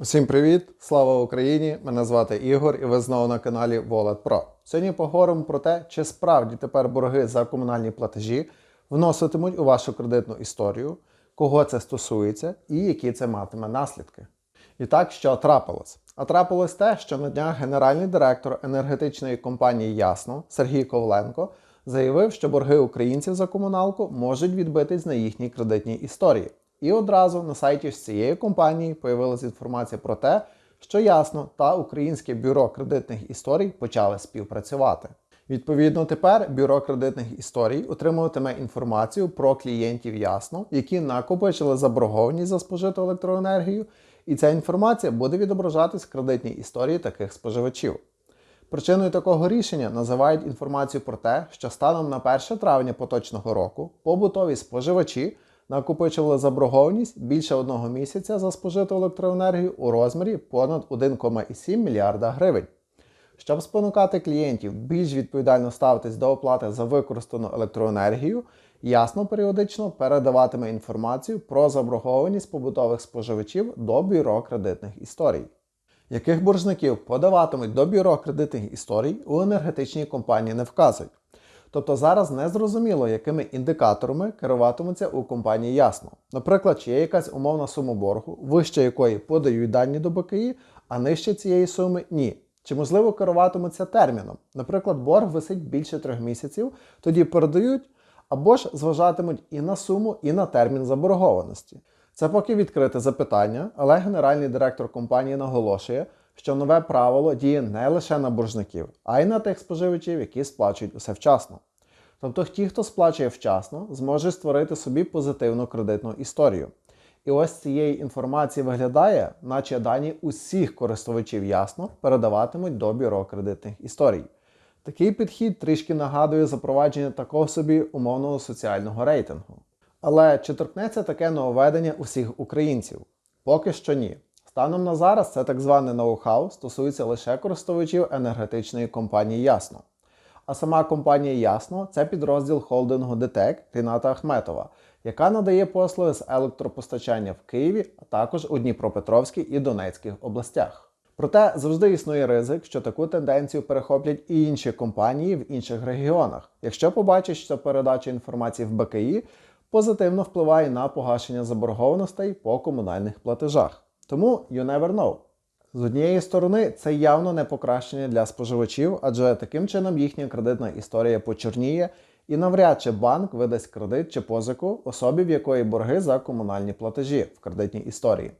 Усім привіт! Слава Україні! Мене звати Ігор і ви знову на каналі Wallet Pro. Сьогодні поговоримо про те, чи справді тепер борги за комунальні платежі вноситимуть у вашу кредитну історію, кого це стосується і які це матиме наслідки. І так, що трапилось? А трапилось те, що на днях генеральний директор енергетичної компанії Ясно Сергій Ковленко заявив, що борги українців за комуналку можуть відбитись на їхній кредитній історії. І одразу на сайті з цієї компанії появилася інформація про те, що ясно та Українське бюро кредитних історій почали співпрацювати. Відповідно, тепер бюро кредитних історій отримуватиме інформацію про клієнтів ясно, які накопичили заборгованість за спожиту електроенергію, і ця інформація буде відображатись в кредитній історії таких споживачів. Причиною такого рішення називають інформацію про те, що станом на 1 травня поточного року побутові споживачі накопичували заборгованість більше одного місяця за спожиту електроенергію у розмірі понад 1,7 мільярда гривень. Щоб спонукати клієнтів більш відповідально ставитись до оплати за використану електроенергію, ясно періодично передаватиме інформацію про заборгованість побутових споживачів до бюро кредитних історій. Яких боржників подаватимуть до бюро кредитних історій у енергетичній компанії не вказують. Тобто зараз не зрозуміло, якими індикаторами керуватимуться у компанії ясно. Наприклад, чи є якась умовна сума боргу, вище якої подають дані до БКІ, а нижче цієї суми ні. Чи можливо керуватимуться терміном? Наприклад, борг висить більше трьох місяців, тоді передають, або ж зважатимуть і на суму, і на термін заборгованості. Це поки відкрите запитання, але генеральний директор компанії наголошує, що нове правило діє не лише на боржників, а й на тих споживачів, які сплачують усе вчасно. Тобто ті, хто сплачує вчасно, зможе створити собі позитивну кредитну історію. І ось цієї інформації виглядає, наче дані усіх користувачів ясно передаватимуть до бюро кредитних історій. Такий підхід трішки нагадує запровадження такого собі умовного соціального рейтингу. Але чи торкнеться таке нововведення усіх українців? Поки що ні. Станом на зараз це так зване ноу-хау стосується лише користувачів енергетичної компанії Ясно. А сама компанія Ясно це підрозділ холдингу ДТЕК Ріната Ахметова, яка надає послуги з електропостачання в Києві, а також у Дніпропетровській і Донецьких областях. Проте завжди існує ризик, що таку тенденцію перехоплять і інші компанії в інших регіонах, якщо побачать, що передача інформації в БКІ позитивно впливає на погашення заборгованостей по комунальних платежах. Тому you never know. З однієї сторони, це явно не покращення для споживачів, адже таким чином їхня кредитна історія почорніє, і навряд чи банк видасть кредит чи позику особі, в якої борги за комунальні платежі в кредитній історії.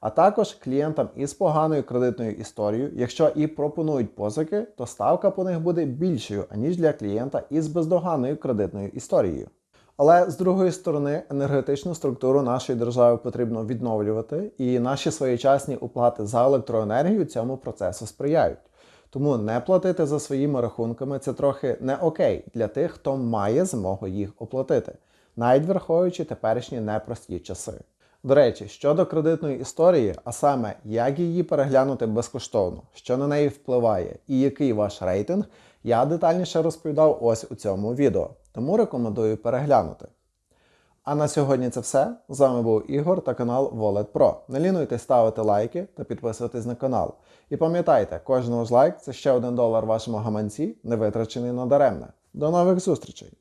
А також клієнтам із поганою кредитною історією, якщо і пропонують позики, то ставка по них буде більшою, аніж для клієнта із бездоганною кредитною історією. Але з другої сторони, енергетичну структуру нашої держави потрібно відновлювати, і наші своєчасні уплати за електроенергію цьому процесу сприяють. Тому не платити за своїми рахунками це трохи не окей для тих, хто має змогу їх оплатити, навіть враховуючи теперішні непрості часи. До речі, щодо кредитної історії, а саме як її переглянути безкоштовно, що на неї впливає і який ваш рейтинг, я детальніше розповідав ось у цьому відео, тому рекомендую переглянути. А на сьогодні це все. З вами був Ігор та канал Wallet Pro. Не лінуйте ставити лайки та підписуватись на канал. І пам'ятайте, кожного ваш лайк це ще один долар вашому гаманці, не витрачений надаремне. До нових зустрічей!